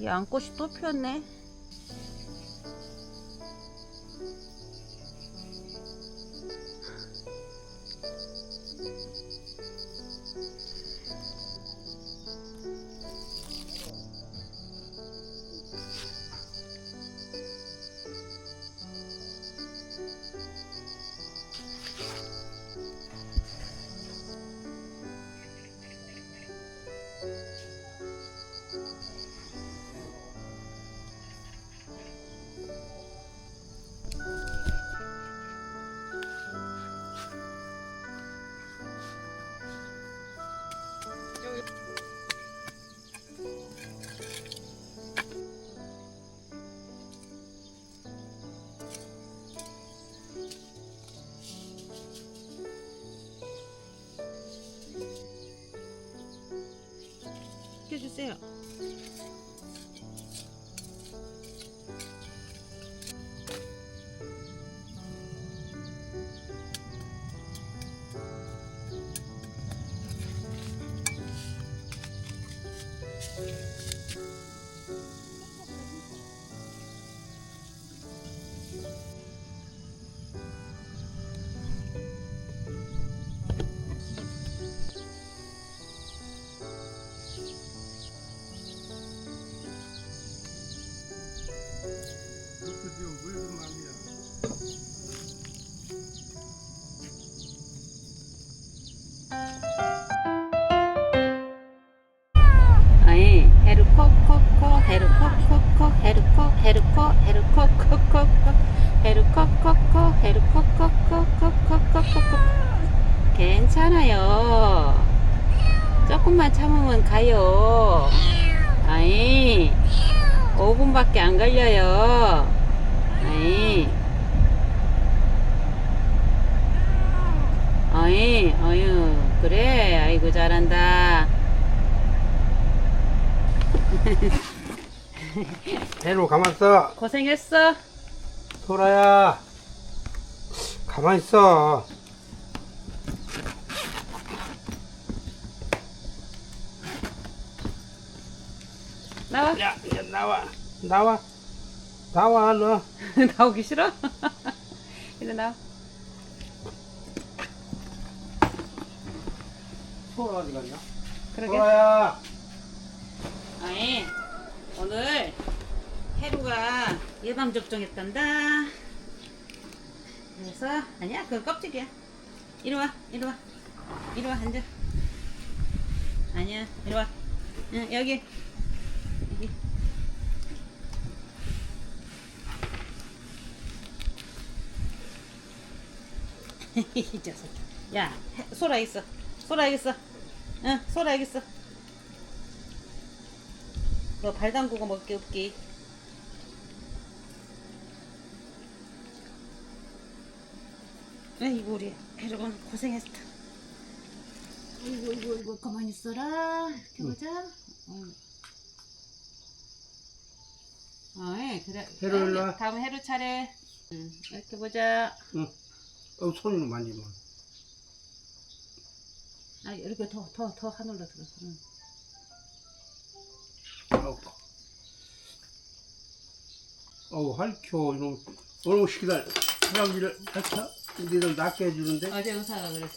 이 암꽃이 또 피었네. 해주세요. 헤르코 코코 코코 코코 괜찮아요 조금만 참으면 가요 아이 5분밖에 안 걸려요 아이 아이 어유 그래 아이고 잘한다 있어. 고생했어 소라야. 가만 있어. 나와 야, 야 나와. 나와. 나와 너. 나오기 싫어? 이리 나와 소라 어디 갔냐? 그러게 소라야. 아니 오늘 해루가 예방 접종했단다. 그래서 아니야 그건 껍질이야. 이리 와 이리 와. 이리 와 앉아. 아니야 이리 와. 응, 여기. 여기. 이 녀석. 야 해- 소라 있어. 소라 있어. 응 소라 있어. 너 발 담그고 먹게 없기. 아이고 우리 여러분 고생했다. 이거 이거 이거 가만히 있어라. 이렇게 보자. 응. 어, 예, 그래. 해루 일로 와. 다음 해루 차례. 응, 이렇게 보자. 응. 어, 손으로 만지면. 아, 이렇게 더, 더, 더 하늘로 들어. 응. 어우. 어우, 할켜. 이놈. 어느 시기다. 사람들을 할켜. 니들 낫게 해주는데. 어제 의사가 그랬어.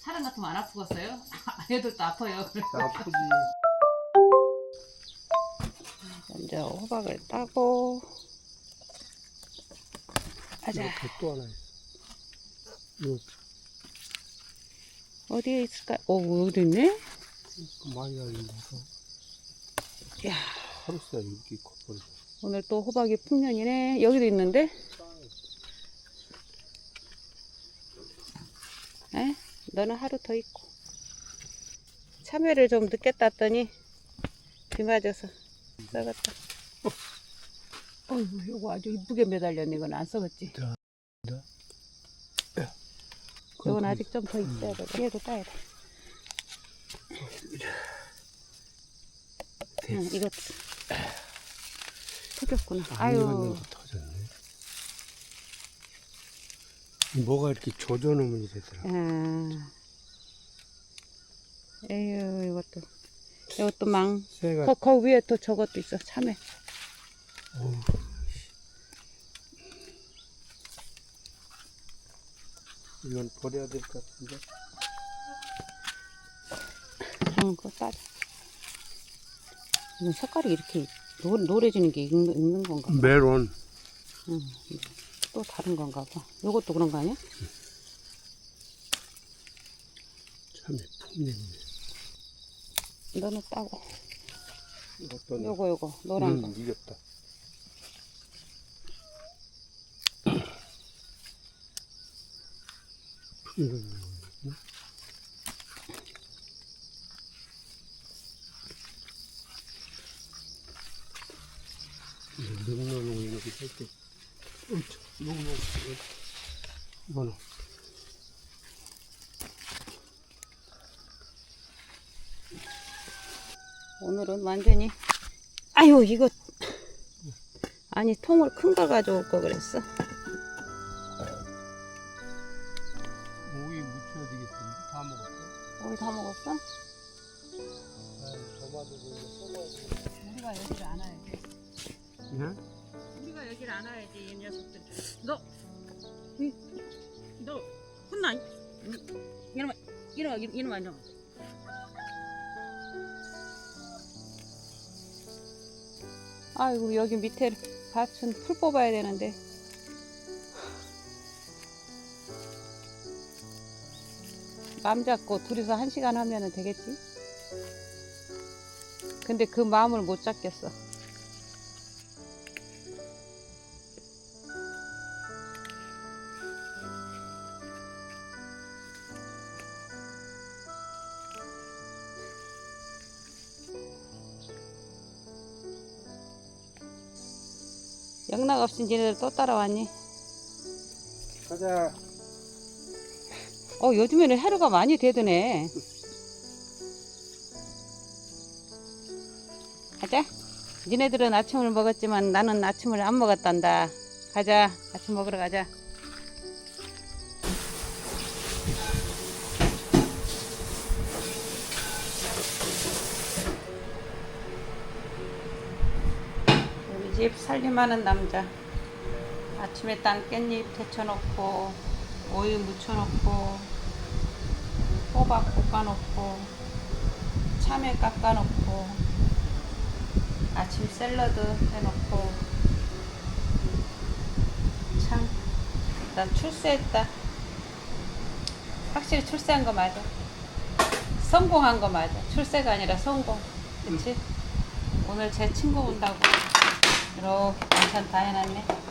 사람 같으면 안 아프겠어요? 애들도 아파요. 아프지. 먼저 호박을 따고 가자 이렇게 또 하나 있어. 이거 어디에 있을까? 오 여기 있네 많이 알린다서 야 하루 새 이렇게 커버려. 오늘 또 호박이 풍년이네 여기도 있는데 에? 너는 하루 더 있고. 참외를 좀 늦게 땄더니 비 맞아서 썩었다. 어이구 이거 아주 이쁘게 매달렸네. 이건 안 썩었지? 이건 아직 좀 더 있어야 돼. 얘도 따야 돼. 응, 이거. 터졌구나. 아유 터졌네. 뭐가 이렇게 조져놓으면 되더라. 아, 에휴 이것도 이것도 망. 새가 거, 거 위에 또 저것도 있어. 참외. 이건 버려야 될 것 같은데. 응, 그거 따자. 이거 색깔이 이렇게 노, 노래지는 게 익는, 익는 건가? 봐. 메론. 응. 또 다른 건가 봐. 요것도 그런 거 아니야? 참에 풍년이네. 너는 따고. 이것도 요거, 요거. 노란 거. 음, 이겼다. 풍년. 능력으로 이렇게 할때 엄청 농농 이거는 오늘은 완전히. 아유, 이거. 아니, 통을 큰 걸 가져올 거 그랬어. 여기 밑에 밭은 풀 뽑아야 되는데. 맘 잡고 둘이서 한 시간 하면 되겠지? 근데 그 마음을 못 잡겠어. 없이 니네들 또 따라왔니? 가자. 어, 요즘에는 해루가 많이 되드네. 가자. 니네들은 아침을 먹었지만 나는 아침을 안 먹었단다. 가자. 아침 먹으러 가자. 집 살림하는 남자. 아침에 딴 깻잎 데쳐놓고 오이 묻혀놓고 호박 볶아놓고 참외 깎아놓고 아침 샐러드 해놓고. 참난 출세했다. 확실히 출세한 거 맞아. 성공한 거 맞아. 출세가 아니라 성공. 그치? 오늘 제 친구 온다고 이렇게 반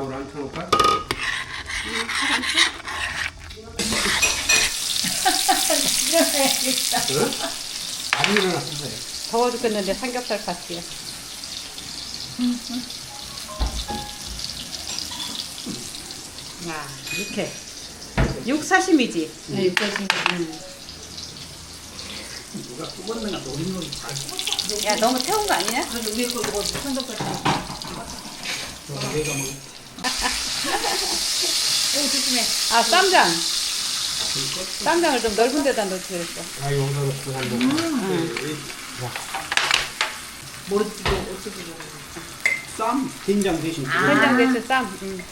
다음으로 안 쳐놓을까? 응? 안 일어났어요. 더워 죽겠는데 삼겹살 파티야. 야, 이렇게. 육 사심이지? 네, 육 사심. 누가 뽑았는가 노린놈 잘 뽑았어. 야, 너무 태운 거 아니냐? 위에 거 보고 삼겹살 내가 뭐 아, 쌈장. 쌈장을 좀 넓은 데다 넣지 그랬어. 아 여기다 놓고 한번 쌈 된장 대신 된장 대신 쌈. 응.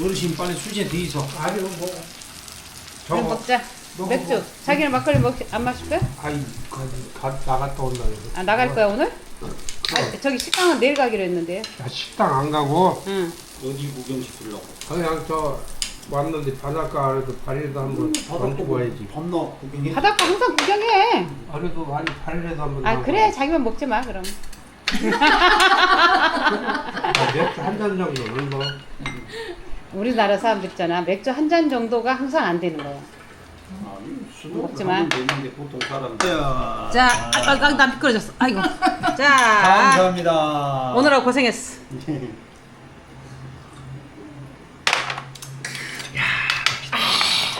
어르신 빨리 수제 돼 있어 아니 뭐 그럼 저거 먹자. 먹어, 맥주. 먹어. 자기는 막걸리 먹, 안 마실 거야? 아이 가, 가, 나갔다 온다 그래서 아, 나갈 거야, 오늘? 아, 저기 식당은 내일 가기로 했는데. 야, 식당 안 가고 응. 어디 구경시키려고? 그냥 저 왔는데 바닷가에도 발이라도 한번 던지고 와야지. 범너 구경해. 바닷가 항상 구경해. 아래도 아니 발이라도 한번. 아. 그래 자기만 먹지 마 그럼. 아, 맥주 한 잔 정도는 뭐. 우리나라 사람들 있잖아 맥주 한 잔 정도가 항상 안 되는 거야. 아니, 술을 먹지 마. 되는데 보통 사람. 자, 자, 아, 아, 나 미끄러졌어. 아이고. 자, 감사합니다. 오늘하고 고생했어.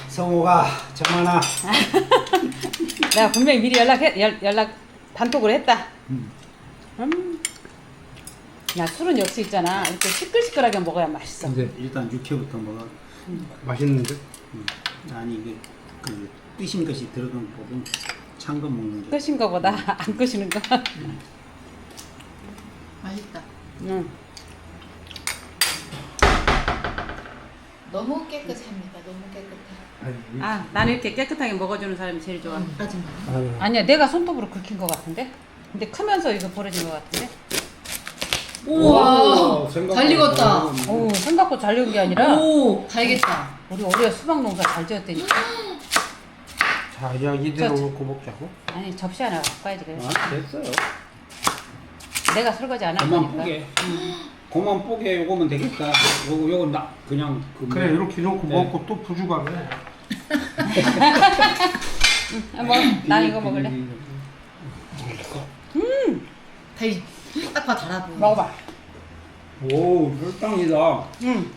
성호가 정만아. 내가 분명히 미리 연락해 연, 연락 단톡으로 했다. 음. 음. 야 술은 역시 있잖아 이렇게 시끌시끌하게 먹어야 맛있어. 근데 일단 육회부터 먹어. 맛있는데? 아니 이게 그 뜨신 것이 들어간 거는 찬거 먹는 게. 끄신 거보다 안 끄시는 거. 맛있다. 응. 너무 깨끗합니다. 너무 깨끗해. 아 나는 이렇게 깨끗하게 먹어주는 사람이 제일 좋아. 하지마. 아유, 아니야 내가 손톱으로 긁힌 거 같은데. 근데 크면서 이거 벌어진 거 같은데. 우와. 생각보다 잘 익었다. 오 생각보다 잘 익은 게 아니라 오, 달겠다. 우리 올해 수박 농사 잘 지었다니까. 자, 그냥 이대로 저- 놓고 먹자고. 아니 접시 하나 갖고 가야지 그래. 아, 됐어요. 내가 설거지 안 할 그만 거니까. 뽀개. 그만 뽀개 요거면 되겠다. 요거 요거 나 그냥 그 그래, 이렇게 놓고 네. 먹고 또 부주가네. 아, 뭐, 난 이거 먹을래. 달. 딱 봐, 달아 보여. 먹어봐. 오, 혈당이다. 응.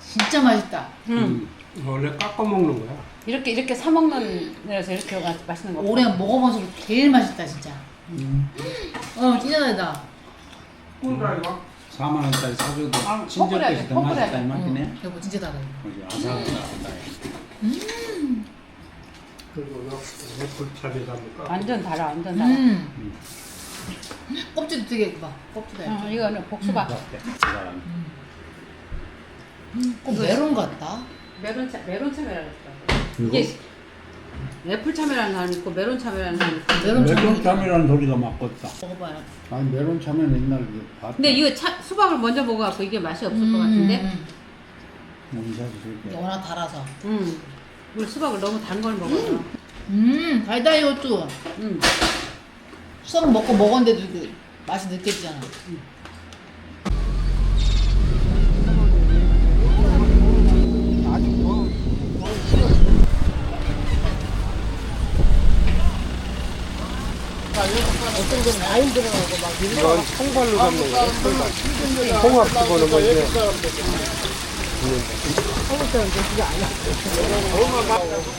진짜 맛있다. 응. 원래 깎아 먹는 거야. 이렇게 이렇게 사 먹는 데서 이렇게 가- 맛있는 거. 올해 먹어봐서 제일 맛있다, 진짜. 음. 어, 진짜 달다. 꿀다 이거. 4만 원짜리 사줘도 아, 친절 뽀글하게, 것이 더. 맛있다 이 말이네. 여보, 진짜 달아. 그지 아삭아삭하다. 그리고 나 애플차에다 한번 깎아. 완전 달아, 완전 달아. 음. 껍질도 되게 봐. 껍질 응, 달죠. 이거는 복수박. 음. 꼭 메론 같다. 메론 차 메론 참외라고 했어. 이게 애플 참외라는 사람 있고 메론 참외라는 사람 있고. 메론 메론 참외. 참이라는 소리가 맞겠다. 먹어봐요. 아니 메론 참이는 옛날 그 봤. 근데 이거 차, 수박을 먼저 먹어갖고 이게 맛이 없을 것 같은데. 음, 인사도 이게 줄게. 워낙 달아서. 음. 우리 수박을 너무 단 걸 먹어서. 음, 달다 이것도. 음. 수박 먹고 먹었는데도 그 맛이 느껴지잖아. 이건 통발로 잡는. 통발. 통합 집어넣은 거 이제.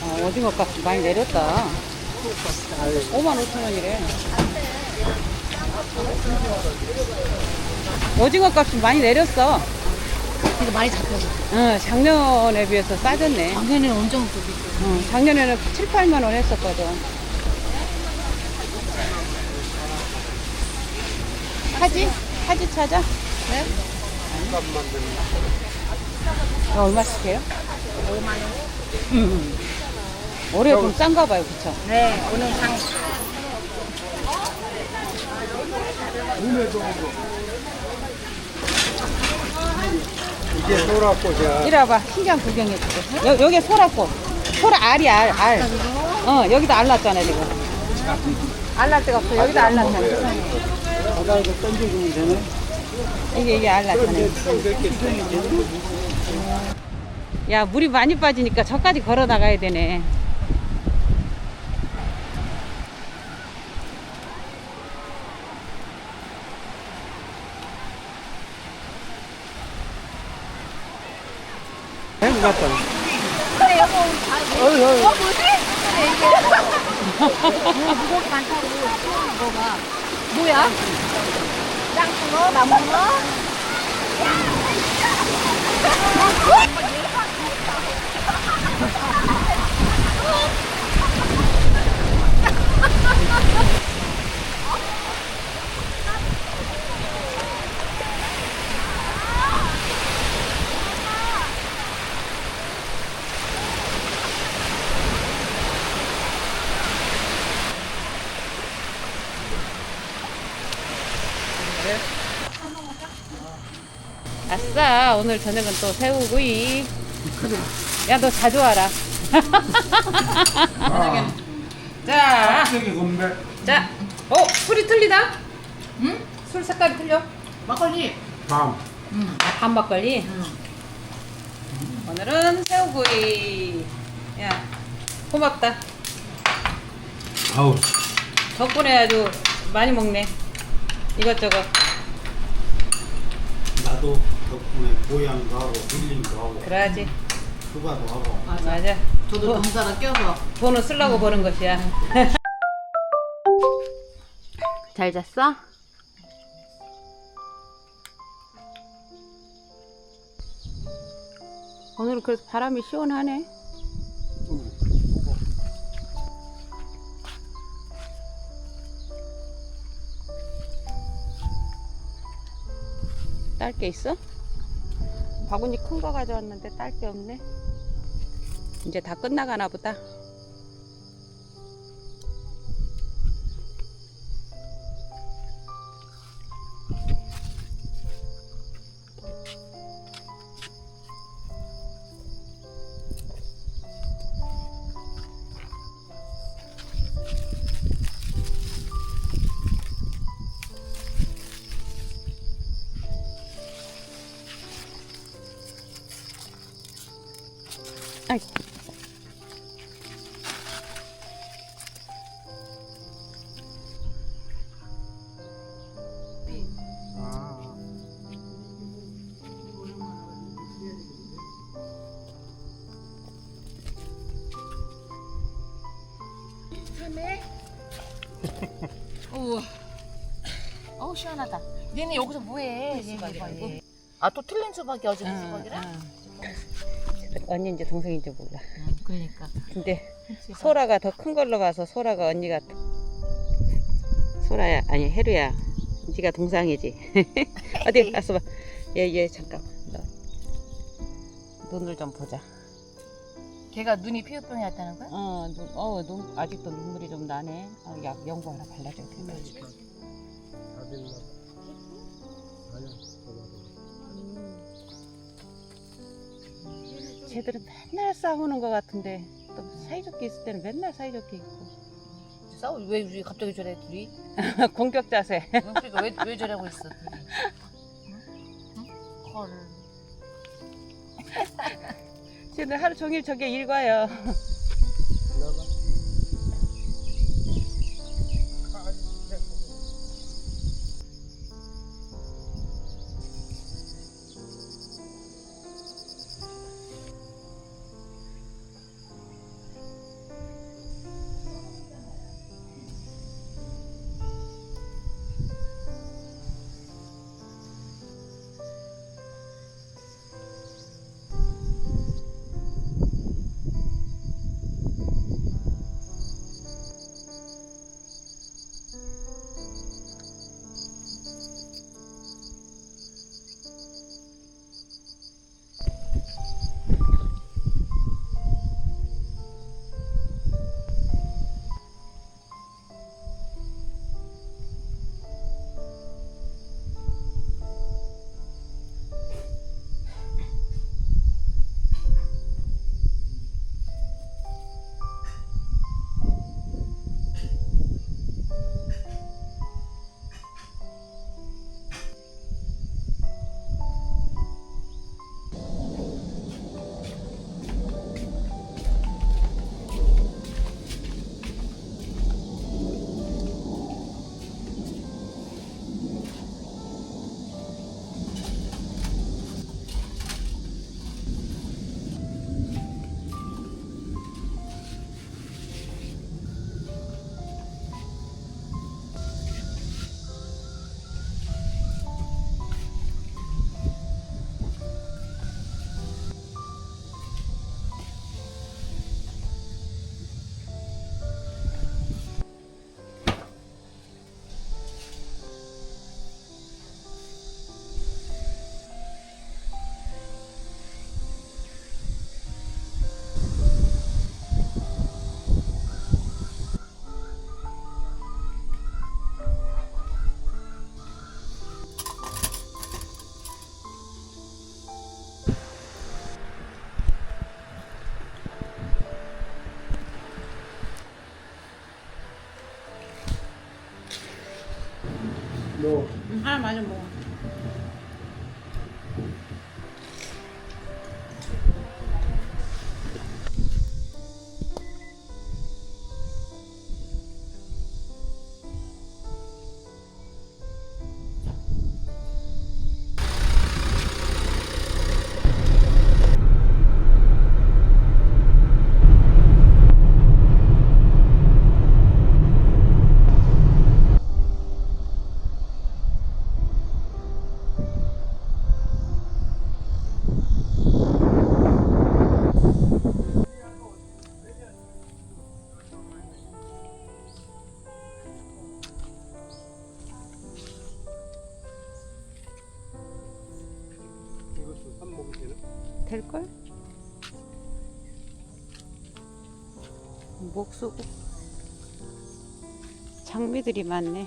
어, 오징어 값 많이 내렸다. 5만 5천 원이래. 오징어 값이 많이 내렸어. 이거 많이 잡혀서. 어, 작년에 비해서 싸졌네. 작년에는 엄청 고기. 어, 작년에는 7, 8만 원 했었거든. 하지? 하지 찾아? 네? 어, 얼마씩 해요? 5만 원. 음. 올해 좀 싼가 봐요, 그쵸? 네, 오늘 상 이게 소라꽃이야. 이리 와봐. 신기한 구경해줄게. 여, 여기 소라꽃. 소라 알이 알, 알. 어, 여기도 알 났잖아, 지금. 알날 데가 없어. 여기도 알 났잖아. 바다에서 던져주면 되네. 이게, 이게 알 났잖아. 야, 물이 많이 빠지니까 저까지 걸어 나가야 되네. 햄 같다. 뭐야? 짱숭어, 나무숭어? 아싸 오늘 저녁은 또 새우구이 야 너 자주 와라 자, 저기 건배. 자, 어 술이 틀리다 응? 술 색깔이 틀려 막걸리. 밤. 응. 아, 밤막걸리 응. 오늘은 새우구이 야 고맙다 아우. 덕분에 아주 많이 먹네 이것저것 나도 덕분에 보양도 하고 힐링도 하고. 그래야지. 휴가도 하고. 맞아. 맞아. 저도 돈- 경사가 껴서. 돈을 쓰려고 버는 것이야. 잘 잤어? 오늘은 그래서 바람이 시원하네 딸 게 있어? 바구니 큰 거 가져왔는데 딸 게 없네 이제 다 끝나가나 보다 니네 여기서 뭐해? 아또 틀린 수박이 어제 그 수박이라? 언니인지 동생인지 몰라. 응, 그러니까. 근데 소라가 더 큰 걸로 가서 소라가 언니가 소라야 아니 해루야. 네가 동상이지. 어디 갔어 봐. 얘얘 잠깐. 너 눈을 좀 보자. 걔가 눈이 피부병이 왔다는 거야? 어, 눈, 어, 눈, 아직도 눈물이 좀 나네. 어, 약, 연고 하나 발라줘야 돼. 다 쟤들은 맨날 싸우는 것 같은데, 또 사이좋게 있을 때는 맨날 사이좋게 있고. 싸우 왜 우리 갑자기 저래 둘이? 공격 자세. 응, 그러니까 왜, 왜 저러고 있어 둘이? 응? 응? 헐. 쟤들 하루 종일 저게 일과요. 많이 먹 목수고. 장비들이 많네.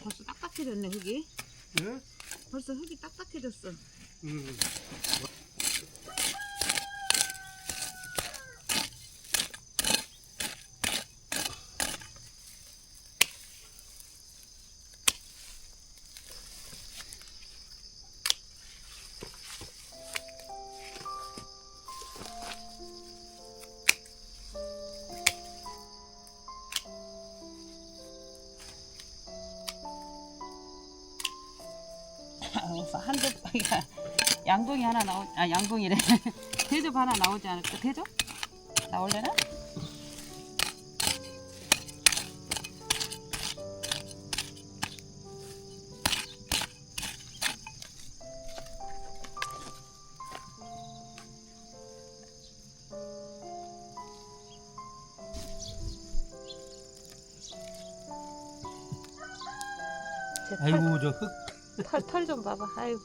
벌써 딱딱해졌네 흙이. 네? 벌써 흙이 딱딱해졌어. 음. 양동이 하나 나오 아 양동이래. 대접 하나 나오지 않을까? 대접? 나올래나? 아이고 저 흙. 털 좀 봐봐. 아이고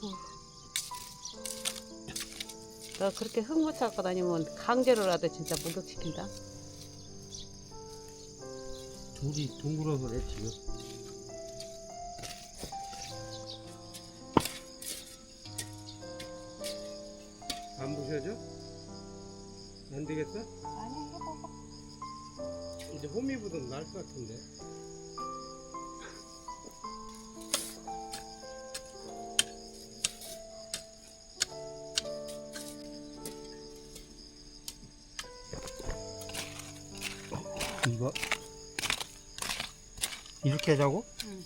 너 그렇게 흙못 찾고 다니면 강제로라도 진짜 목욕시킨다 둘이 둥그러서 그래 지금. 안 부셔져? 안 되겠어? 아니 해봐봐 이제 호미보다 나을 것 같은데. 이거 이렇게 하자고? 응.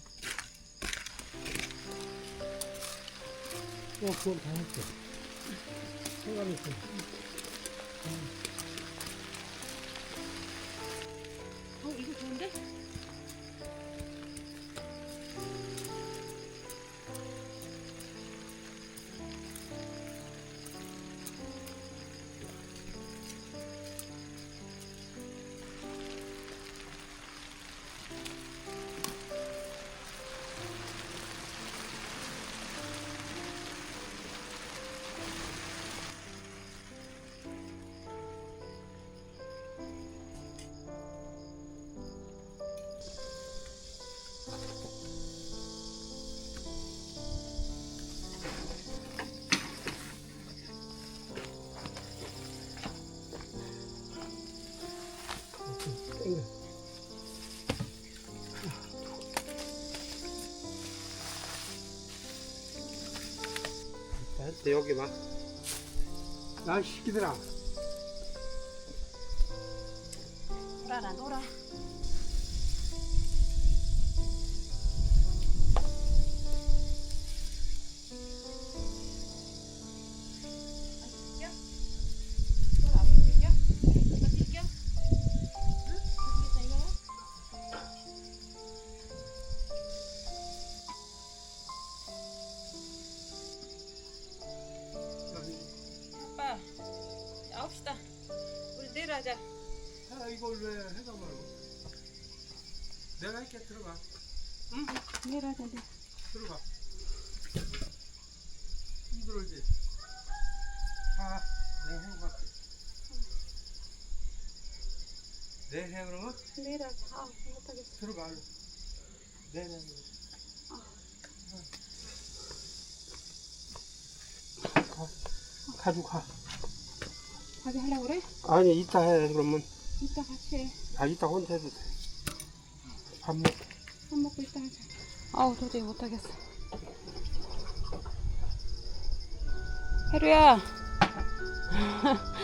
어, 그건 다 했어. 상관없어. 어 이거 좋은데? 여기 봐. 난 시키더라. 놀아라 놀아 하자 아 이걸 왜 해가 말고? 내가 할게 들어가. 내일 하자 내일 들어가. 힘들지. 아, 내가 해 갈게. 내해 그러면? 내일아 아 못하겠어 들어가. 네네. 가, 가지고 가. 가게 하려고 그래? 아니 이따 해 그러면. 이따 같이 해. 아 이따 혼자 해도 돼. 밥 먹. 밥 먹고 이따 하자 아우 도저히 못하겠어 혜루야